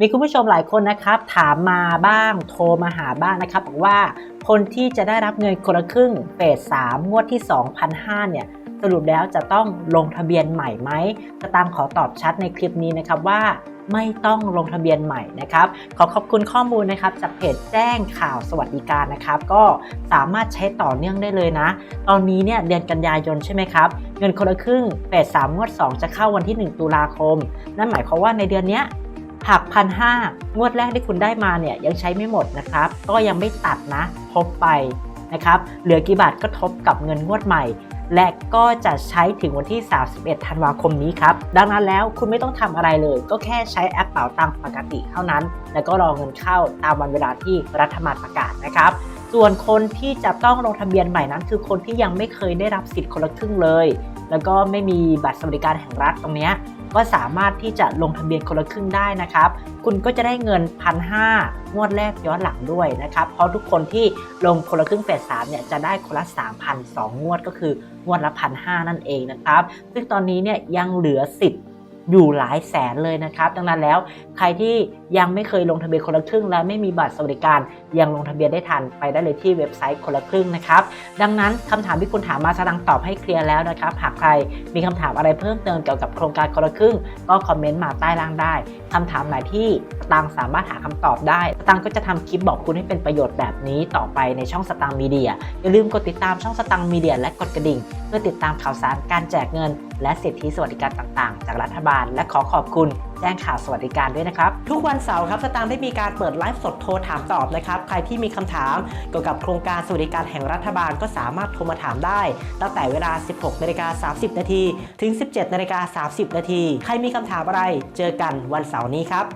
มีคุณผู้ชมหลายคนนะครับ ถามมาบ้างโทรมาหาบ้างนะครับบอกว่าคนที่จะได้รับเงินคนละครึ่งเฟส3งวดที่2,005เนี่ย สรุปแล้วจะต้องลงทะเบียนใหม่ไหมกระตามขอตอบชัดในคลิปนี้นะครับว่าไม่ต้องลงทะเบียนใหม่นะครับ ขอขอบคุณข้อมูลนะครับจากเพจแจ้งข่าวสวัสดิการนะครับ ก็สามารถใช้ต่อเนื่องได้เลยนะ ตอนนี้เนี่ยเดือนกันยายนใช่ไหมครับ เงินคนละครึ่งเฟส3งวด 2 จะเข้าวันที่ 1 ตุลาคม นั่นหมายความว่าในเดือนเนี้ย หักพันห้างวดแรกที่คุณได้มาเนี่ยยังใช้ไม่หมดนะครับ ก็ยังไม่ตัดนะทบไปนะครับ เหลือกี่บาทก็ทบกับเงินงวดใหม่ และก็จะใช้ถึงวันที่ 31 ธันวาคมนี้ครับ ดังนั้นแล้วคุณไม่ต้องทำอะไรเลย ก็แค่ใช้แอปเป๋าตังปกติเท่านั้น แล้วก็รอเงินเข้าตามวันเวลาที่รัฐบาลประกาศนะครับ ส่วนคนที่จะต้องลงทะเบียนใหม่นั้น คือคนที่ยังไม่เคยได้รับสิทธิ์คนละครึ่งเลย แล้วก็ไม่มีบัตรสวัสดิการแห่งรัฐตรงนี้ก็สามารถที่จะลงทะเบียนคนละครึ่งได้นะครับ คุณก็จะได้เงิน1,500งวดแรกย้อนหลังด้วยนะครับ เพราะทุกคนที่ลงคนละครึ่งเฟส3เนี่ยจะได้คนละ3,000สองงวดก็คืองวดละ1,500นั่นเองนะครับ ซึ่งตอนนี้เนี่ยยังเหลือสิทธิ์ อยู่หลายแสนเลยนะครับ ดังนั้นแล้วใครที่ยังไม่เคยลงทะเบียนคนละครึ่ง และไม่มีบัตรสวัสดิการ ยังลงทะเบียนได้ทันไปได้เลยที่เว็บไซต์คนละครึ่งนะครับ ดังนั้นคำถามที่คุณถามมาสรังตอบให้เคลียร์แล้วนะครับ หากใครมีคำถามอะไรเพิ่มเติมเกี่ยวกับโครงการคนละครึ่ง ก็คอมเมนต์มาใต้ล่างได้คำถามไหนที่สตังสามารถหาคำตอบได้สตังก็จะทำคลิปบอกคุณให้เป็นประโยชน์แบบนี้ต่อไปในช่องสตังมีเดียอย่าลืมกดติดตามช่องสตังมีเดียและกดกระดิ่ง เพื่อติดตามข่าวสารการแจกเงินและสิทธิสวัสดิการต่างๆ จากรัฐบาล และขอขอบคุณแจ้งข่าวสวัสดิการด้วยนะครับ ทุกวันเสาร์ครับสตางค์ได้มีการเปิดไลฟ์สดโทรถามตอบนะครับ ใครที่มีคำถามเกี่ยวกับโครงการสวัสดิการแห่งรัฐบาลก็สามารถโทรมาถามได้ ตั้งแต่เวลา 16นาฬิกา30 นาทีถึง 17นาฬิกา30 นาทีใครมีคำถามอะไร เจอกันวันเสาร์นี้ครับ